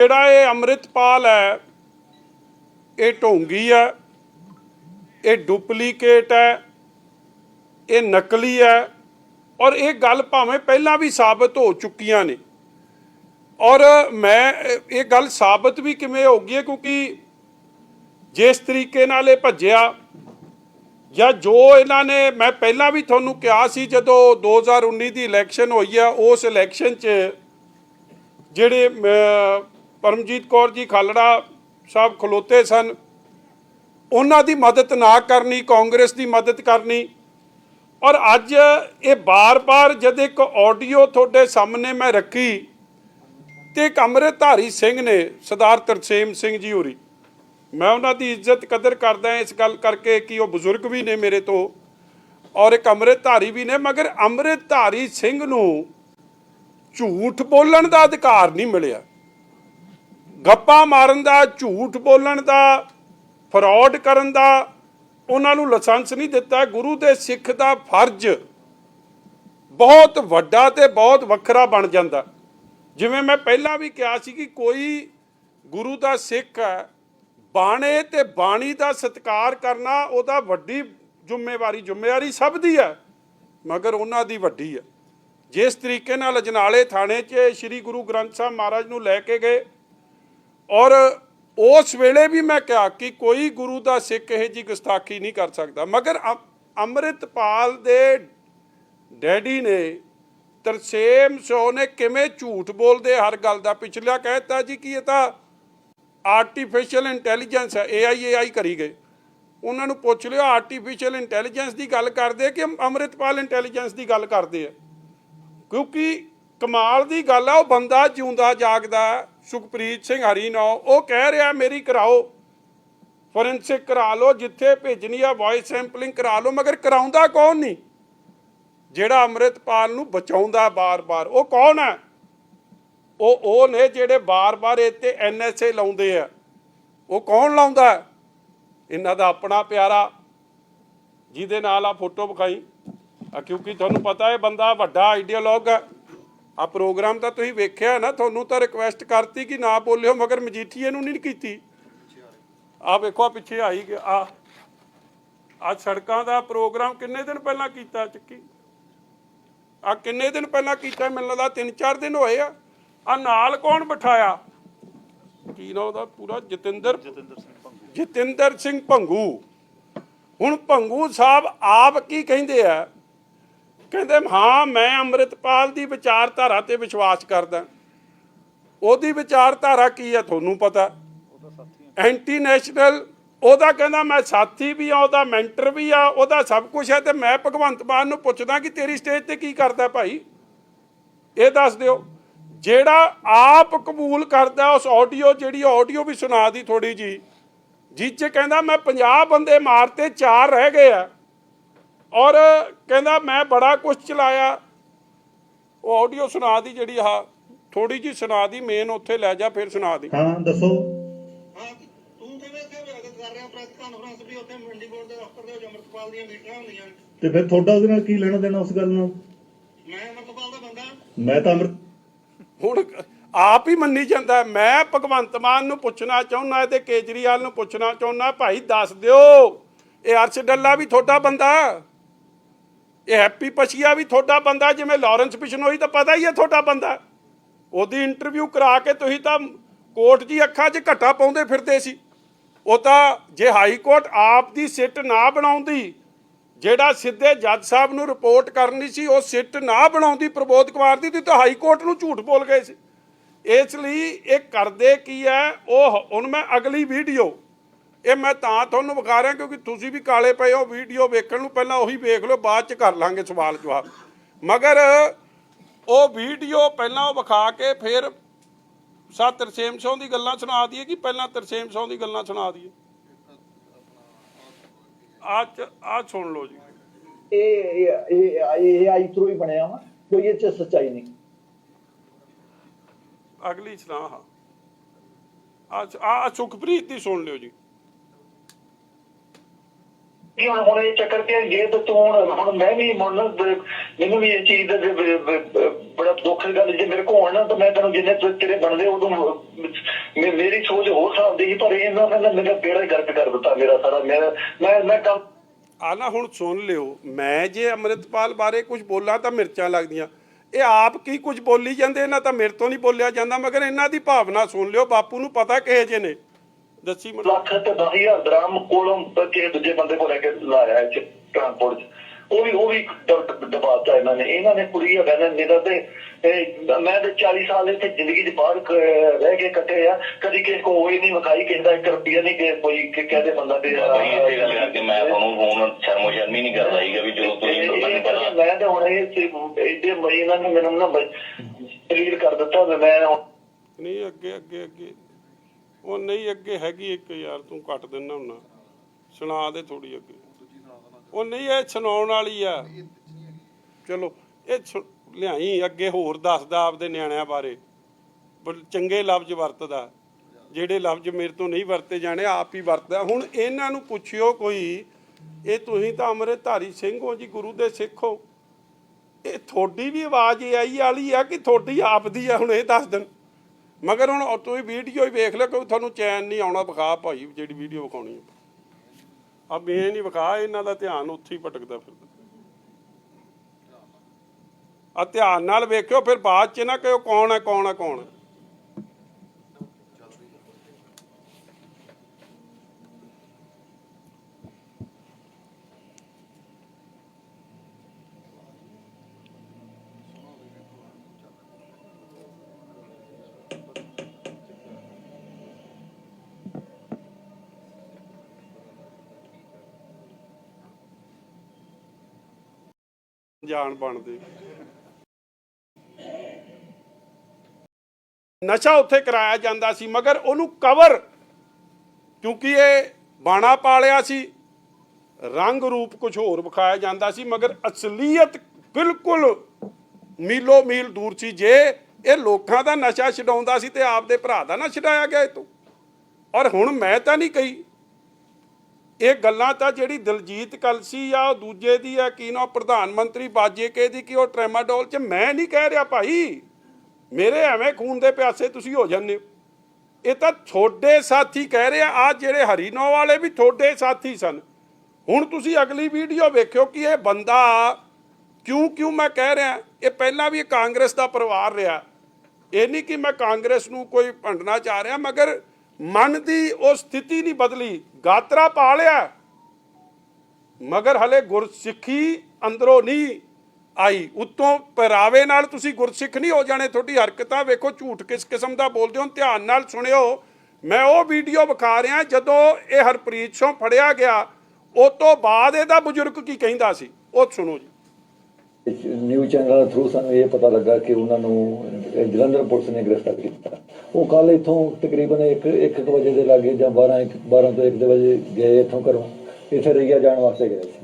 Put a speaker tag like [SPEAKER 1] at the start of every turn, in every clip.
[SPEAKER 1] ਜਿਹੜਾ ਇਹ ਅੰਮ੍ਰਿਤਪਾਲ ਹੈ, ਇਹ ਢੋਂਗੀ ਹੈ, ਇਹ ਡੁਪਲੀਕੇਟ ਹੈ, ਇਹ ਨਕਲੀ ਹੈ ਔਰ ਇਹ ਗੱਲ ਭਾਵੇਂ ਪਹਿਲਾਂ ਵੀ ਸਾਬਤ ਹੋ ਚੁੱਕੀਆਂ ਨੇ। ਔਰ ਮੈਂ ਇਹ- ਗੱਲ ਸਾਬਤ ਵੀ ਕਿਵੇਂ ਹੋ ਗਈ ਹੈ, ਕਿਉਂਕਿ ਜਿਸ ਤਰੀਕੇ ਨਾਲ ਇਹ ਭੱਜਿਆ ਜਾਂ ਜੋ ਇਹਨਾਂ ਨੇ, ਮੈਂ ਪਹਿਲਾਂ ਵੀ ਤੁਹਾਨੂੰ ਕਿਹਾ ਸੀ, ਜਦੋਂ 2019 ਦੀ ਇਲੈਕਸ਼ਨ ਹੋਈ ਆ ਉਸ ਇਲੈਕਸ਼ਨ 'ਚ ਜਿਹੜੇ ਪਰਮਜੀਤ ਕੌਰ ਜੀ ਖਾਲੜਾ ਸਾਹਿਬ ਖਲੋਤੇ ਸਨ। ਉਹਨਾਂ ਦੀ ਮਦਦ ਨਾ ਕਰਨੀ, ਕਾਂਗਰਸ ਦੀ ਮਦਦ ਕਰਨੀ। ਔਰ ਅੱਜ ਇਹ ਬਾਰ-ਬਾਰ ਜਦ ਇੱਕ ਆਡੀਓ ਤੁਹਾਡੇ ਸਾਹਮਣੇ ਮੈਂ ਰੱਖੀ ਤੇ ਇੱਕ ਅੰਮ੍ਰਿਤਧਾਰੀ ਸਿੰਘ ਨੇ, ਸਰਦਾਰ ਤਰਸੇਮ ਸਿੰਘ ਜੀ ਹੋਰੀ। ਮੈਂ ਉਹਨਾਂ ਦੀ ਇੱਜ਼ਤ ਕਦਰ ਕਰਦਾ ਇਸ ਗੱਲ ਕਰਕੇ ਕਿ ਉਹ ਬਜ਼ੁਰਗ ਵੀ ਨੇ ਮੇਰੇ ਤੋਂ ਔਰ ਇੱਕ ਅੰਮ੍ਰਿਤਧਾਰੀ ਵੀ ਨੇ, ਮਗਰ ਅੰਮ੍ਰਿਤਧਾਰੀ ਸਿੰਘ ਨੂੰ ਝੂਠ ਬੋਲਣ ਦਾ ਅਧਿਕਾਰ ਨਹੀਂ ਮਿਲਿਆ। ਗੱਪਾਂ ਮਾਰਨ ਦਾ, ਝੂਠ ਬੋਲਣ ਦਾ, ਫਰਾਡ ਕਰਨ ਦਾ, ਉਹਨਾਂ ਨੂੰ ਲਾਇਸੈਂਸ ਨਹੀਂ ਦਿੱਤਾ। ਗੁਰੂ ਦੇ ਸਿੱਖ ਦਾ ਫਰਜ਼ ਬਹੁਤ ਵੱਡਾ ਤੇ ਬਹੁਤ ਵੱਖਰਾ ਬਣ ਜਾਂਦਾ। ਜਿਵੇਂ ਮੈਂ ਪਹਿਲਾਂ ਵੀ ਕਿਹਾ ਸੀ ਕਿ ਕੋਈ ਗੁਰੂ ਦਾ ਸਿੱਖ ਹੈ, ਬਾਣੇ ਤੇ ਬਾਣੀ ਦਾ ਸਤਿਕਾਰ ਕਰਨਾ ਉਹਦਾ ਵੱਡੀ ਜ਼ਿੰਮੇਵਾਰੀ ਜ਼ਿੰਮੇਵਾਰੀ ਸਭ ਦੀ ਹੈ, ਮਗਰ ਉਹਨਾਂ ਦੀ ਵੱਡੀ ਹੈ। ਜਿਸ ਤਰੀਕੇ ਨਾਲ ਅਜਨਾਲੇ ਥਾਣੇ 'ਚ ਸ੍ਰੀ ਗੁਰੂ ਗ੍ਰੰਥ ਸਾਹਿਬ ਮਹਾਰਾਜ ਨੂੰ ਲੈ ਕੇ ਗਏ ਔਰ ਉਸ ਵੇਲੇ ਵੀ ਮੈਂ ਕਿਹਾ ਕਿ ਕੋਈ ਗੁਰੂ ਦਾ ਸਿੱਖ ਇਹ ਜੀ ਗੁਸਤਾਖੀ ਨਹੀਂ ਕਰ ਸਕਦਾ। ਮਗਰ ਅ- ਅੰਮ੍ਰਿਤਪਾਲ ਦੇ ਡੈਡੀ ਨੇ ਤਰਸੇਮ ਸੋ ਨੇ ਕਿਵੇਂ ਝੂਠ ਬੋਲਦੇ ਹਰ ਗੱਲ ਦਾ ਪਿਛਲਾ ਕਹਿਤਾ ਜੀ ਕਿ ਇਹ ਤਾਂ ਆਰਟੀਫੀਸ਼ੀਅਲ ਇੰਟੈਲੀਜੈਂਸ ਹੈ ਏਆਈ ਏਆਈ ਕਰੀ ਗਏ। ਉਹਨਾਂ ਨੂੰ ਪੁੱਛ ਲਿਓ ਆਰਟੀਫੀਸ਼ੀਅਲ ਇੰਟੈਲੀਜੈਂਸ ਦੀ ਗੱਲ ਕਰਦੇ ਕਿ ਅੰਮ੍ਰਿਤਪਾਲ ਇੰਟੈਲੀਜੈਂਸ ਦੀ ਗੱਲ ਕਰਦੇ ਆ? ਕਿਉਂਕਿ ਕਮਾਲ ਦੀ ਗੱਲ ਆ, ਉਹ ਬੰਦਾ ਜਿਉਂਦਾ, ਜਾਗਦਾ, ਸੁਖਪ੍ਰੀਤ ਸਿੰਘ ਹਰੀਨੋ, ਉਹ ਕਹਿ ਰਿਹਾ, ਮੇਰੀ ਕਰਾਓ ਫੋਰੈਂਸਿਕ ਕਰਾ ਲਓ, ਜਿੱਥੇ ਭੇਜਣੀ ਆ ਵੌਇਸ ਸੈਂਪਲਿੰਗ ਕਰਾ ਲਓ, ਮਗਰ ਕਰਾਉਂਦਾ ਕੌਣ ਨਹੀਂ? ਜਿਹੜਾ ਅੰਮ੍ਰਿਤਪਾਲ ਨੂੰ ਬਚਾਉਂਦਾ ਬਾਰ-ਬਾਰ, ਉਹ ਕੌਣ ਹੈ ਉਹ ਉਹ ਨੇ ਜਿਹੜੇ ਬਾਰ-ਬਾਰ ਇੱਥੇ ਐਨਐਸਏ ਲਾਉਂਦੇ ਆ, ਉਹ ਕੌਣ ਲਾਉਂਦਾ? ਇਹਨਾਂ ਦਾ ਆਪਣਾ ਪਿਆਰਾ, ਜਿਹਦੇ ਨਾਲ ਆ ਫੋਟੋ ਵਿਖਾਈ। ਕਿਉਂਕਿ ਤੁਹਾਨੂੰ ਪਤਾ ਹੈ ਬੰਦਾ ਵੱਡਾ ਆਈਡੀਆਲੋਗ ਹੈ ਆ ਪ੍ਰੋਗਰਾਮ ਤਾਂ ਤੁਸੀਂ ਵੇਖਿਆ ਨਾ ਤੁਹਾਨੂੰ ਤਾਂ ਰਿਕਵੈਸਟ ਕਰਤੀ ਕਿ ਨਾ ਬੋਲਿਓ ਮਗਰ ਮਜੀਠੀਏ ਨੂੰ ਨਹੀਂ ਕੀਤੀ। ਆ ਵੇਖੋ ਆ ਪਿੱਛੇ ਆਈ ਗਿਆ ਆ ਆ ਸੜਕਾਂ ਦਾ ਪ੍ਰੋਗਰਾਮ ਕਿੰਨੇ ਦਿਨ ਪਹਿਲਾਂ ਕੀਤਾ ਚੱਕੀ? ਆ ਕਿੰਨੇ ਦਿਨ ਪਹਿਲਾਂ ਕੀਤਾ ਮੈਨੂੰ ਲੱਗਦਾ 3-4 ਦਿਨ ਹੋਏ ਆ। ਆ ਨਾਲ ਕੌਣ ਬਿਠਾਇਆ? ਕੀ ਨਾਮ ਉਹਦਾ ਪੂਰਾ? ਜਤਿੰਦਰ ਜਤਿੰਦਰ ਸਿੰਘ ਭੰਗੂ। ਹੁਣ ਭੰਗੂ ਸਾਹਿਬ ਆਪ ਕੀ ਕਹਿੰਦੇ ਆ? ਕਹਿੰਦੇ ਹਾਂ, ਮੈਂ ਅੰਮ੍ਰਿਤਪਾਲ ਦੀ ਵਿਚਾਰਧਾਰਾ ਤੇ ਵਿਸ਼ਵਾਸ ਕਰਦਾ। ਉਹਦੀ ਵਿਚਾਰਧਾਰਾ ਕੀ ਹੈ ਤੁਹਾਨੂੰ ਪਤਾ? ਐਂਟੀ ਨੈਸ਼ਨਲ, ਉਹਦਾ ਕਹਿੰਦਾ, ਮੈਂ ਸਾਥੀ ਵੀ ਆ, ਉਹਦਾ ਮੈਂਟਰ ਵੀ ਆ, ਉਹਦਾ ਸਭ ਕੁਝ ਹੈ ਤੇ ਮੈਂ ਭਗਵੰਤ ਮਾਨ ਨੂੰ ਪੁੱਛਦਾ ਕਿ ਤੇਰੀ ਸਟੇਜ ਤੇ ਕੀ ਕਰਦਾ ਭਾਈ? ਇਹ ਦੱਸ ਦਿਓ। ਜਿਹੜਾ ਆਪ ਕਬੂਲ ਕਰਦਾ, ਉਸ ਆਡੀਓ ਜਿਹੜੀ ਆਡੀਓ ਵੀ ਸੁਣਾ ਦੀ ਥੋੜੀ ਜੀ ਜਿਹ 'ਚ ਕਹਿੰਦਾ, ਮੈਂ 50 ਬੰਦੇ ਮਾਰਤੇ, ਚਾਰ ਰਹਿ ਗਏ ਆ। ਔਰ ਕਹਿੰਦਾ ਮੈਂ ਬੜਾ ਕੁਝ ਚਲਾਇਆ। ਉਹ ਆਡੀਓ ਸੁਣਾ ਦੀ ਜਿਹੜੀ ਆ ਥੋੜੀ ਜੀ ਸੁਣਾ ਦੀ ਮੇਨ ਉੱਥੇ ਲੈ ਜਾ ਫਿਰ ਸੁਣਾ ਦੀ।
[SPEAKER 2] ਹਾਂ ਦੱਸੋ।
[SPEAKER 3] ਹਾਂ ਤੂੰ ਕਿਵੇਂ ਇੱਥੇ ਵਿਰਾਗਤ ਕਰ ਰਿਹਾ? ਪ੍ਰੈਸ ਕਾਨਫਰੰਸ ਵੀ ਉੱਥੇ ਮੰਡੀ ਬੋਰਡ ਦੇ ਦਫ਼ਤਰ ਦੇ ਵਿੱਚ ਅੰਮ੍ਰਿਤਪਾਲ ਦੀਆਂ ਮੀਟਿੰਗਾਂ ਹੁੰਦੀਆਂ। ਨੇ
[SPEAKER 2] ਤੇ ਫਿਰ ਤੁਹਾਡਾ ਉਹਦੇ ਨਾਲ ਕੀ ਲੈਣਾ ਦੇਣਾ ਉਸ ਗੱਲ ਨਾਲ?
[SPEAKER 3] ਮੈਂ ਅੰਮ੍ਰਿਤਪਾਲ ਦਾ ਬੰਦਾ।
[SPEAKER 2] ਮੈਂ ਤਾਂ ਅੰਮ੍ਰਿਤ
[SPEAKER 1] ਹੁਣ ਆਪ ਹੀ ਮੰਨੀ ਜਾਂਦਾ ਹੈ। ਮੈਂ ਭਗਵੰਤ ਮਾਨ ਨੂੰ ਪੁੱਛਣਾ ਚਾਹੁੰਦਾ ਤੇ ਕੇਜਰੀਵਾਲ ਨੂੰ ਪੁੱਛਣਾ ਚਾਹੁੰਦਾ ਭਾਈ ਦੱਸ ਦਿਓ। ਇਹ ਅਰਸ਼ ਡੱਲਾ ਵੀ ਤੁਹਾਡਾ ਬੰਦਾ। ਇਹ ਹੈਪੀ ਪਛੀਆ ਵੀ ਤੁਹਾਡਾ ਬੰਦਾ, ਜਿਵੇਂ ਲਾਰੈਂਸ ਬਿਸ਼ਨੋਈ ਤਾਂ ਪਤਾ ਹੀ ਹੈ ਤੁਹਾਡਾ ਬੰਦਾ। ਉਹਦੀ ਇੰਟਰਵਿਊ ਕਰਾ ਕੇ ਤੁਸੀਂ ਤਾਂ ਕੋਰਟ ਦੀ ਅੱਖਾਂ 'ਚ ਘੱਟਾ ਪਾਉਂਦੇ ਫਿਰਦੇ ਸੀ। ਉਹ ਤਾਂ ਜੇ ਹਾਈ ਕੋਰਟ ਆਪ ਦੀ ਸਿੱਟ ਨਾ ਬਣਾਉਂਦੀ, ਜਿਹੜਾ ਸਿੱਧੇ ਜੱਜ ਸਾਹਿਬ ਨੂੰ ਰਿਪੋਰਟ ਕਰਨੀ ਸੀ, ਉਹ ਸਿੱਟ ਨਾ ਬਣਾਉਂਦੀ ਪ੍ਰਬੋਧ ਕੁਮਾਰ ਦੀ, ਤੇ ਤਾਂ ਹਾਈ ਕੋਰਟ ਨੂੰ ਝੂਠ ਬੋਲ ਗਏ ਸੀ। ਇਸ ਲਈ ਇਹ ਕਰਦੇ ਕੀ ਹੈ, ਉਹ ਹੁਣ ਮੈਂ ਅਗਲੀ ਵੀਡੀਓ ਇਹ ਮੈਂ ਤਾਂ ਤੁਹਾਨੂੰ ਵਿਖਾ ਰਿਹਾ ਕਿਉਂਕਿ ਤੁਸੀਂ ਵੀ ਕਾਲੇ ਪਏ ਹੋ ਵੀਡੀਓ ਵੇਖਣ ਨੂੰ ਪਹਿਲਾਂ ਉਹੀ ਵੇਖ ਲਓ ਬਾਅਦ ਚ ਕਰ ਲਾਂਗੇ ਸਵਾਲ ਜਵਾਬ। ਮਗਰ ਉਹ ਵੀਡੀਓ ਪਹਿਲਾਂ ਉਹ ਵਿਖਾ ਕੇ ਫਿਰ ਸਾ ਤਰਸੇਮ ਸਿੰਘ ਦੀ ਗੱਲਾਂ ਸੁਣਾ ਦਈਏ ਕਿ ਪਹਿਲਾਂ ਤਰਸੇਮ ਸਿੰਘ ਦੀ ਗੱਲਾਂ ਸੁਣਾ ਦਈਏ? ਆ ਆ ਸੁਣ ਲਓ ਜੀ।
[SPEAKER 4] ਇਹ ਇਹ ਇਹ ਇਹ ਆਈ ਥਰੂ ਹੀ ਬਣਿਆ ਵਾ ਕੋਈ ਇਹ ਚ ਸੱਚਾਈ ਨਹੀਂ।
[SPEAKER 1] ਅਗਲੀ ਸੁਣਾ ਆ ਆ ਸੁਖਪ੍ਰੀਤ ਦੀ ਸੁਣ ਲਿਓ ਜੀ।
[SPEAKER 4] ਕਿ ਹੁਣ ਹੁਣ ਇਹ ਚੱਕਰ ਕਿ ਜੇ ਤੂੰ ਹੁਣ ਹੁਣ ਮੈਂ ਵੀ ਹੁਣ ਮੈਨੂੰ ਵੀ ਇਹ ਚੀਜ਼ ਦਾ ਬੜਾ ਦੁੱਖ ਦੀ ਗੱਲ ਜੇ ਮੇਰੇ ਕੋਲ ਹੋਣ ਤਾਂ ਮੈਂ ਤੈਨੂੰ ਜਿੰਨੇ ਤੇਰੇ ਬਣਦੇ ਉਦੋਂ ਮੇਰੀ ਸੋਚ ਹੋਰ ਹਿਸਾਬ ਸੀ ਪਰ ਇਹਨਾਂ ਨੇ ਮੇਰਾ ਬੇੜਾ ਗਰਕ ਕਰ ਦਿੱਤਾ ਮੇਰਾ ਸਾਰਾ। ਮੈਂ ਮੈਂ ਮੈਂ ਕੰਮ
[SPEAKER 1] ਆ ਹੁਣ ਸੁਣ ਲਿਓ, ਮੈਂ ਜੇ ਅੰਮ੍ਰਿਤਪਾਲ ਬਾਰੇ ਕੁਝ ਬੋਲਾਂ ਤਾਂ ਮਿਰਚਾਂ ਲੱਗਦੀਆਂ। ਇਹ ਆਪ ਕੀ ਕੁਝ ਬੋਲੀ ਜਾਂਦੇ, ਇਹਨਾਂ ਤਾਂ ਮੇਰੇ ਤੋਂ ਨਹੀਂ ਬੋਲਿਆ ਜਾਂਦਾ, ਮਗਰ ਇਹਨਾਂ ਦੀ ਭਾਵਨਾ ਸੁਣ ਲਿਓ, ਬਾਪੂ ਨੂੰ ਪਤਾ ਕਿਹੇ ਜੇ ਨੇ। ਦੱਸੀ ਮੈਨੂੰ।
[SPEAKER 4] ਲੱਖ ਤੇ 10000 ਦਰਾਮ ਕੋਲੋਂ ਕਿਸੇ ਦੂਜੇ ਬੰਦੇ ਕੋਲ ਲੈ ਕੇ ਲਾਇਆ ਹੈ ਟ੍ਰਾਂਸਪੋਰਟ ਚ। ਉਹ ਵੀ ਉਹ ਵੀ ਦਬਾਤਾ ਇਹਨਾਂ ਨੇ। ਇਹਨਾਂ ਨੇ ਕੁੜੀ ਹੈਗਾ ਨਾ ਮੇਰਾ ਤੇ ਇਹ ਮੈਂ ਤੇ 40 ਸਾਲ ਇੱਥੇ ਜ਼ਿੰਦਗੀ ਦੇ ਬਾਹਰ ਕ- ਰਹਿ ਕੇ ਕੱਟੇ ਆ। ਕਦੀ ਕਿਸੇ ਕੋ ਹੋਈ ਨਹੀਂ ਵਿਖਾਈ ਕਿਸੇ ਦਾ 1 ਰੁਪਿਆ ਨਹੀਂ ਕਿ ਕੋਈ ਕਿ ਕਹਦੇ ਬੰਦਾ
[SPEAKER 5] ਬਈ ਗੱਲ ਕਰਕੇ ਮੈਂ ਤੁਹਾਨੂੰ ਫੋਨ ਸ਼ਰਮੋ ਸ਼ਰਮੀ ਨਹੀਂ ਕਰਦਾ ਸੀਗਾ ਵੀ ਜਦੋਂ ਤੁਸੀਂ ਪਤਾ
[SPEAKER 4] ਮੈਂ ਤਾਂ ਹੁਣ ਇਹ ਇਹਦੇ ਮਈ ਇਹਨਾਂ ਨੇ ਮੈਨੂੰ ਨਾ ਕਲੀਅਰ ਕਰ ਦਿੱਤਾ ਮੈਂ
[SPEAKER 1] ਨਹੀਂ ਅੱਗੇ ਅੱਗੇ ਅੱਗੇ। ਉਹ ਨਹੀਂ, ਅੱਗੇ ਹੈਗੀ ਇੱਕ ਯਾਰ ਤੂੰ ਕੱਟ ਦਿੰਦਾ ਹੁੰਨਾ ਸੁਣਾ ਦੇ ਥੋੜੀ ਅੱਗੇ। ਉਹ ਨਹੀਂ, ਇਹ ਸੁਣਾਉਣ ਵਾਲੀ ਆ। ਚਲੋ, ਇਹ ਸੁ- ਲਿਆਈ, ਅੱਗੇ ਹੋਰ ਦੱਸਦਾ ਆਪਦੇ ਨਿਆਣਿਆਂ ਬਾਰੇ। ਚੰਗੇ ਲਫ਼ਜ਼ ਵਰਤਦਾ। ਜਿਹੜੇ ਲਫ਼ਜ਼ ਮੇਰੇ ਤੋਂ ਨਹੀਂ ਵਰਤੇ ਜਾਣੇ, ਆਪ ਹੀ ਵਰਤਦਾ। ਹੁਣ ਇਹਨਾਂ ਨੂੰ ਪੁੱਛਿਓ ਕੋਈ, ਇਹ ਤੁਸੀਂ ਤਾਂ ਅੰਮ੍ਰਿਤਧਾਰੀ ਸਿੰਘ ਹੋ ਜੀ, ਗੁਰੂ ਦੇ ਸਿੱਖ ਹੋ। ਇਹ ਤੁਹਾਡੀ ਵੀ ਆਵਾਜ਼ ਇਹ ਆਈ ਵਾਲੀ ਆ ਕਿ ਤੁਹਾਡੀ ਆਪ ਦੀ ਆ, ਹੁਣ ਇਹ ਦੱਸ ਦੇਣ। ਮਗਰ ਹੁਣ ਤੁਸੀਂ ਵੀਡੀਓ ਹੀ ਵੇਖ ਲਿਓ ਕੋਈ ਤੁਹਾਨੂੰ ਚੈਨ ਨਹੀਂ ਆਉਣਾ, ਵਿਖਾ ਭਾਈ ਜਿਹੜੀ ਵੀਡੀਓ ਵਿਖਾਉਣੀ ਹੈ ਆ ਮੈਂ ਨਹੀਂ ਵਿਖਾ, ਇਹਨਾਂ ਦਾ ਧਿਆਨ ਉੱਥੇ ਹੀ ਭਟਕਦਾ ਫਿਰਦਾ। ਆ ਧਿਆਨ ਨਾਲ ਵੇਖਿਓ, ਫਿਰ ਬਾਅਦ ਚ ਨਾ ਕਿਉਂ ਕੌਣ ਹੈ ਕੌਣ ਹੈ ਕੌਣ ਹੈ ਜਾਣ ਬਣਦੇ। ਨਸ਼ਾ ਉੱਥੇ ਕਰਾਇਆ ਜਾਂਦਾ ਸੀ, ਮਗਰ ਉਹਨੂੰ ਕਵਰ ਕਿਉਂਕਿ ਇਹ ਬਾਣਾ ਪਾਲਿਆ ਸੀ, ਰੰਗ ਰੂਪ ਕੁਝ ਹੋਰ ਵਿਖਾਇਆ ਜਾਂਦਾ ਸੀ, ਮਗਰ ਅਸਲੀਅਤ ਬਿਲਕੁਲ ਮੀਲੋ ਮੀਲ ਦੂਰ ਸੀ। ਜੇ ਇਹ ਲੋਕਾਂ ਦਾ ਨਸ਼ਾ ਛਡਾਉਂਦਾ ਸੀ ਤੇ ਆਪਦੇ ਭਰਾ ਦਾ ਨਾ ਛਡਾਇਆ ਗਿਆ ਇਹ ਤੋਂ। ਔਰ ਹੁਣ ਮੈਂ ਤਾਂ ਨਹੀਂ ਕਹੀ ਇਹ ਗੱਲਾਂ ਤਾਂ ਜਿਹੜੀ ਦਲਜੀਤ ਕਲਸੀ ਆ, ਉਹ ਦੂਜੇ ਦੀ ਆ, ਕੀ ਨਾ ਪ੍ਰਧਾਨ ਮੰਤਰੀ ਬਾਜੇਕੇ ਦੀ, ਕਿ ਉਹ ਟ੍ਰੈਮਾਡੋਲ ਚ, ਮੈਂ ਨਹੀਂ ਕਹਿ ਰਿਹਾ ਭਾਈ। ਮੇਰੇ ਐਵੇਂ ਖੂਨ ਦੇ ਪਿਆਸੇ ਤੁਸੀਂ ਹੋ ਜਾਂਦੇ ਹੋ। ਇਹ ਤਾਂ ਤੁਹਾਡੇ ਸਾਥੀ ਕਹਿ ਰਹੇ ਆ ਆ ਜਿਹੜੇ ਹਰੀਨੋ ਵਾਲੇ ਵੀ ਤੁਹਾਡੇ ਸਾਥੀ ਸਨ। ਹੁਣ ਤੁਸੀਂ ਅਗਲੀ ਵੀਡੀਓ ਵੇਖਿਓ ਕਿ ਇਹ ਬੰਦਾ ਕਿਉਂ ਕਿਉਂ ਮੈਂ ਕਹਿ ਰਿਹਾ, ਇਹ ਪਹਿਲਾਂ ਵੀ ਕਾਂਗਰਸ ਦਾ ਪਰਿਵਾਰ ਰਿਹਾ। ਇਹ ਨਹੀਂ ਕਿ ਮੈਂ ਕਾਂਗਰਸ ਨੂੰ ਕੋਈ ਭੰਡਣਾ ਚਾਹ ਰਿਹਾ, ਮਗਰ ਮਨ ਦੀ ਉਹ ਸਥਿਤੀ ਨਹੀਂ ਬਦਲੀ, ਗਾਤਰਾ ਪਾ ਲਿਆ। ਮਗਰ ਹਲੇ ਗੁਰਸਿੱਖੀ ਅੰਦਰੋਂ ਨਹੀਂ ਆਈ। ਉਤੋਂ ਪਹਿਰਾਵੇ ਨਾਲ ਤੁਸੀਂ ਗੁਰਸਿੱਖ ਨਹੀਂ ਹੋ ਜਾਣੇ, ਤੁਹਾਡੀ ਹਰਕਤਾਂ ਵੇਖੋ, ਝੂਠ ਕਿਸ ਕਿਸਮ ਦਾ ਬੋਲਦੇ ਹੋ, ਧਿਆਨ ਨਾਲ ਸੁਣਿਓ। ਮੈਂ ਉਹ ਵੀਡੀਓ ਵਿਖਾ ਰਿਹਾ ਜਦੋਂ ਇਹ ਹਰਪ੍ਰੀਤ ਸਿੰਘ ਫੜਿਆ ਗਿਆ, ਉਹ ਤੋਂ ਬਾਅਦ ਇਹਦਾ ਬਜ਼ੁਰਗ ਕੀ ਕਹਿੰਦਾ ਸੀ? ਉਹ ਸੁਣੋ ਜੀ।
[SPEAKER 6] ਨਿਊਜ਼ ਚੈਨਲ ਥਰੂ ਸਾਨੂੰ ਇਹ ਪਤਾ ਲੱਗਾ ਕਿ ਉਹਨਾਂ ਨੂੰ ਜਲੰਧਰ ਪੁਲਿਸ ਨੇ ਗ੍ਰਿਫਤਾਰ ਕੀਤਾ। ਉਹ ਕੱਲ ਇੱਥੋਂ ਤਕਰੀਬਨ 1 1 ਵਜੇ ਦੇ ਲਾਗੇ ਜਾਂ 12 ਇੱਕ 12 ਤੋਂ 1 ਦੇ ਵਜੇ ਗਏ ਇੱਥੋਂ ਘਰੋਂ। ਇੱਥੇ ਰਈਆ ਜਾਣ ਵਾਸਤੇ ਗਏ ਸੀ।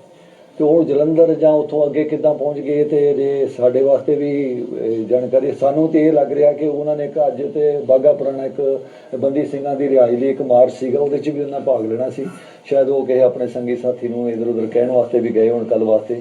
[SPEAKER 6] ਤੇ ਉਹ ਜਲੰਧਰ ਜਾਂ ਉੱਥੋਂ ਅੱਗੇ ਕਿੱਦਾਂ ਪਹੁੰਚ ਗਏ ਤੇ ਜੇ ਸਾਡੇ ਵਾਸਤੇ ਵੀ ਜਾਣਕਾਰੀ ਸਾਨੂੰ ਤੇ ਇਹ ਲੱਗ ਰਿਹਾ ਕਿ ਉਹਨਾਂ ਨੇ ਇੱਕ ਅੱਜ ਤੇ ਬਾਗਾ ਪੁਰਾਣਾ ਇੱਕ ਬੰਦੀ ਸਿੰਘਾਂ ਦੀ ਰਿਹਾਈ ਲਈ ਇੱਕ ਮਾਰਚ ਸੀਗਾ, ਉਹਦੇ 'ਚ ਵੀ ਉਹਨਾਂ ਭਾਗ ਲੈਣਾ ਸੀ। ਸ਼ਾਇਦ ਉਹ ਕਿਸੇ ਆਪਣੇ ਸੰਗੀ ਸਾਥੀ ਨੂੰ ਇਧਰ ਉਧਰ ਕਹਿਣ ਵਾਸਤੇ ਵੀ ਗਏ ਹੋਣ ਕੱਲ ਵਾਸਤੇ।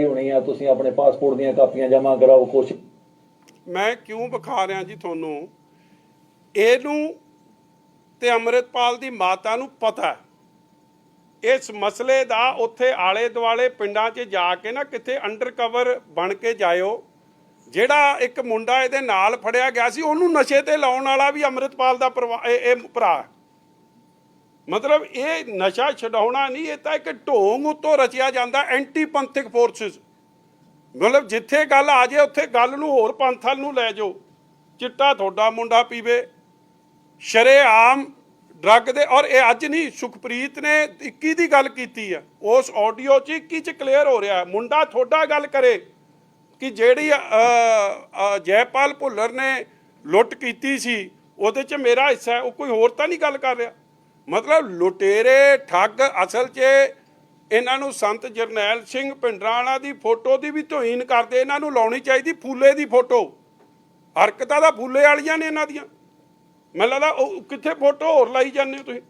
[SPEAKER 6] ਹੋਣੀ ਆ, ਤੁਸੀਂ ਆਪਣੇ ਪਾਸਪੋਰਟ ਦੀਆਂ ਕਾਪੀਆਂ ਜਮ੍ਹਾਂ ਕਰਾਓ, ਕੁਛ।
[SPEAKER 1] ਮੈਂ ਕਿਉਂ ਵਿਖਾ ਰਿਹਾ ਜੀ ਤੁਹਾਨੂੰ? ਇਹਨੂੰ ਤੇ ਅੰਮ੍ਰਿਤਪਾਲ ਦੀ ਮਾਤਾ ਨੂੰ ਪਤਾ ਇਸ ਮਸਲੇ ਦਾ ਉੱਥੇ ਆਲੇ ਦੁਆਲੇ ਪਿੰਡਾਂ 'ਚ ਜਾ ਕੇ ਨਾ ਕਿਤੇ ਅੰਡਰਕਵਰ ਬਣ ਕੇ ਜਾਇਓ, ਜਿਹੜਾ ਇੱਕ ਮੁੰਡਾ ਇਹਦੇ ਨਾਲ ਫੜਿਆ ਗਿਆ ਸੀ, ਉਹਨੂੰ ਨਸ਼ੇ ਤੇ ਲਾਉਣ ਵਾਲਾ ਵੀ ਅੰਮ੍ਰਿਤਪਾਲ ਦਾ ਪਰਿਵਾ- ਇਹ ਭਰਾ ਮਤਲਬ ਇਹ ਨਸ਼ਾ ਛਡਾਉਣਾ ਨਹੀਂ, ਇਹ ਤਾਂ ਇੱਕ ਢੋਂਗ ਉੱਤੋਂ ਰਚਿਆ ਜਾਂਦਾ ਐਂਟੀ ਪੰਥਿਕ ਫੋਰਸਸ ਮਤਲਬ ਜਿੱਥੇ ਗੱਲ ਆ ਜੇ, ਉੱਥੇ ਗੱਲ ਨੂੰ ਹੋਰ ਪੰਥਾਂ ਨੂੰ ਲੈ ਜਾਓ। ਚਿੱਟਾ ਤੁਹਾਡਾ ਮੁੰਡਾ ਪੀਵੇ ਸ਼ਰੇਆਮ ਡਰੱਗ ਦੇ, ਔਰ ਇਹ ਅੱਜ ਨਹੀਂ, ਸੁਖਪ੍ਰੀਤ ਨੇ 21 ਦੀ ਗੱਲ ਕੀਤੀ ਆ। ਉਸ ਆਡੀਓ 'ਚ 21 'ਚ ਕਲੀਅਰ ਹੋ ਰਿਹਾ, ਮੁੰਡਾ ਤੁਹਾਡਾ ਗੱਲ ਕਰੇ ਕਿ ਜਿਹੜੀ ਜੈਪਾਲ ਭੁੱਲਰ ਨੇ ਲੁੱਟ ਕੀਤੀ ਸੀ, ਉਹਦੇ 'ਚ ਮੇਰਾ ਹਿੱਸਾ ਹੈ, ਉਹ ਕੋਈ ਹੋਰ ਤਾਂ ਨਹੀਂ ਗੱਲ ਕਰ ਰਿਹਾ। ਮਤਲਬ ਲੁਟੇਰੇ, ਠੱਗ ਅਸਲ 'ਚ ਇਹਨਾਂ ਨੂੰ ਸੰਤ ਜਰਨੈਲ ਸਿੰਘ ਪਿੰਡਰਾਣਾ ਦੀ ਫੋਟੋ ਦੀ ਵੀ ਤੋਹੀਨ ਕਰਦੇ, ਇਹਨਾਂ ਨੂੰ ਲਾਉਣੀ ਚਾਹੀਦੀ ਫੂਲੇ ਦੀ ਫੋਟੋ। ਹਰਕਤਾਂ ਦਾ ਫੂਲੇ ਵਾਲੀਆਂ ਨੇ ਇਹਨਾਂ ਦੀਆਂ। ਮੈਨੂੰ ਲੱਗਦਾ ਉਹ ਕਿੱਥੇ ਫੋਟੋ ਹੋਰ ਲਾਈ ਜਾਂਦੇ ਹੋ ਤੁਸੀਂ?